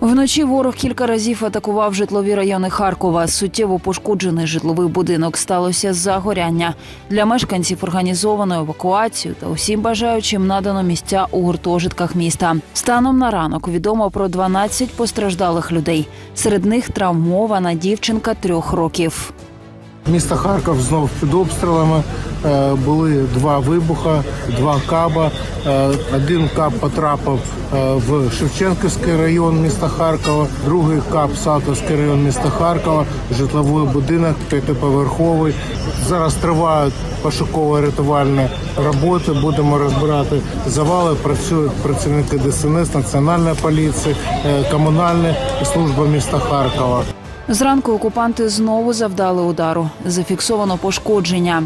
Вночі ворог кілька разів атакував житлові райони Харкова. Суттєво пошкоджений житловий будинок сталося загоряння. Для мешканців організовано евакуацію та усім бажаючим надано місця у гуртожитках міста. Станом на ранок відомо про 12 постраждалих людей. Серед них травмована дівчинка трьох років. Місто Харків знов під обстрілами. Е, Були два вибуха, два каба. Е, Один каб потрапив е, в Шевченківський район міста Харкова, другий каб Салтовський район міста Харкова, житловий будинок п'ятиповерховий. Зараз тривають пошуково-рятувальні роботи. Будемо розбирати завали. Працюють працівники ДСНС, Національної поліції, комунальні служби міста Харкова. Зранку окупанти знову завдали удару. Зафіксовано пошкодження.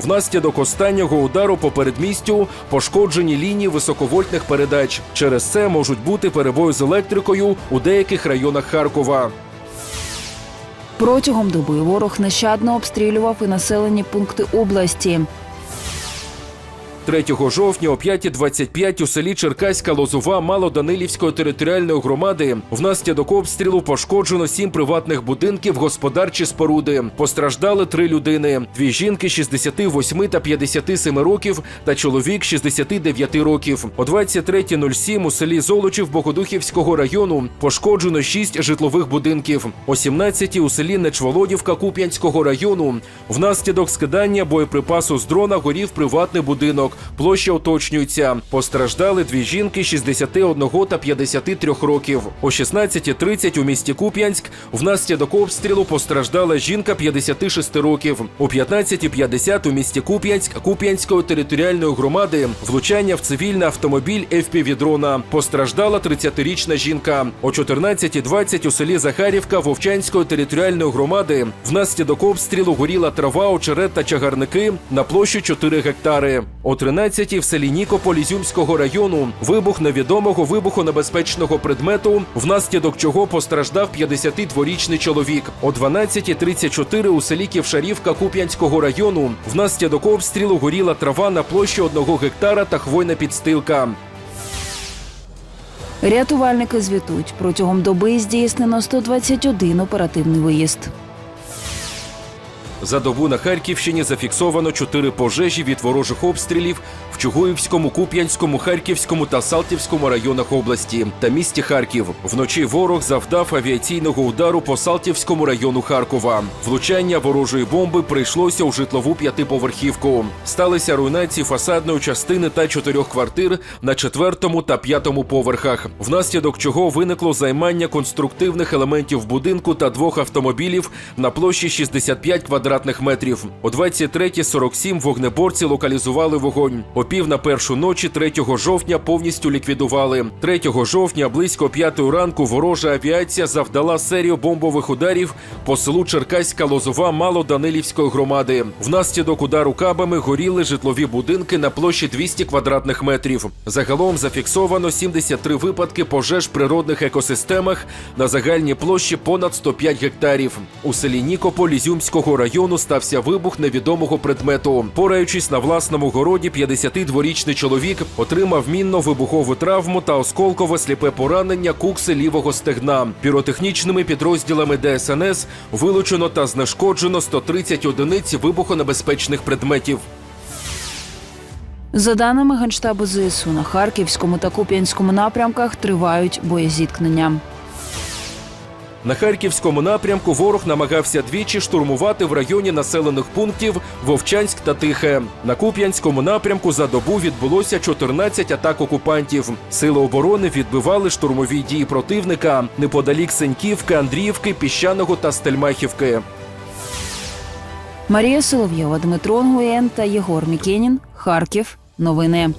Внаслідок останнього удару по передмістю пошкоджені лінії високовольтних передач. Через це можуть бути перебої з електрикою у деяких районах Харкова. Протягом доби ворог нещадно обстрілював і населені пункти області. 3 жовтня о 5.25 у селі Черкаська Лозова Малоданилівської територіальної громади внаслідок обстрілу пошкоджено сім приватних будинків, господарчі споруди. Постраждали три людини: дві жінки 68 та 57 років та чоловік 69 років. О 23.07 у селі Золочів Богодухівського району пошкоджено шість житлових будинків. О 17 у селі Нечволодівка Куп'янського району внаслідок скидання боєприпасу з дрона горів приватний будинок. Площа уточнюється. Постраждали дві жінки 61 та 53 років. О 16.30 у місті Куп'янськ внаслідок обстрілу постраждала жінка 56 років. О 15.50 у місті Куп'янськ Куп'янської територіальної громади влучання в цивільний автомобіль FPV-дрона. Постраждала 30-річна жінка. О 14.20 у селі Захарівка Вовчанської територіальної громади внаслідок обстрілу горіла трава, очерет та чагарники на площу 4 гектари. О 13 в селі Нікополь Ізюмського району вибух невідомого вибухонебезпечного предмету, внаслідок чого постраждав 52-річний чоловік. О 12.34 у селі Ківшарівка Куп'янського району внаслідок обстрілу горіла трава на площі 1 гектара та хвойна підстилка. Рятувальники звітують, протягом доби здійснено 121 оперативний виїзд. За добу на Харківщині зафіксовано чотири пожежі від ворожих обстрілів Чугуївському, Куп'янському, Харківському та Салтівському районах області та місті Харків. Вночі ворог завдав авіаційного удару по Салтівському району Харкова. Влучання ворожої бомби прийшлося у житлову п'ятиповерхівку. Сталися руйнації фасадної частини та чотирьох квартир на четвертому та п'ятому поверхах, внаслідок чого виникло займання конструктивних елементів будинку та двох автомобілів на площі 65 квадратних метрів. О 23.47 вогнеборці локалізували вогонь. О пів на першу ночі 3 жовтня повністю ліквідували. 3 жовтня близько 5 ранку ворожа авіація завдала серію бомбових ударів по селу Черкаська Лозова Малоданилівської громади. Внаслідок удару кабами горіли житлові будинки на площі 200 квадратних метрів. Загалом зафіксовано 73 випадки пожеж в природних екосистемах на загальній площі понад 105 гектарів. У селі Нікополь Ізюмського району стався вибух невідомого предмету. Пораючись на власному городі, 52-річний чоловік отримав мінно-вибухову травму та осколкове сліпе поранення кукси лівого стегна. Піротехнічними підрозділами ДСНС вилучено та знешкоджено 130 одиниць вибухонебезпечних предметів. За даними Генштабу ЗСУ, на Харківському та Куп'янському напрямках тривають боєзіткнення. На харківському напрямку ворог намагався двічі штурмувати в районі населених пунктів Вовчанськ та Тихе. На Куп'янському напрямку за добу відбулося 14 атак окупантів. Сили оборони відбивали штурмові дії противника неподалік Сеньківки, Андріївки, Піщаного та Стельмахівки. Марія Соловйова, Дмитро Нгуєн та Єгор Мікенін. Харків. Новини.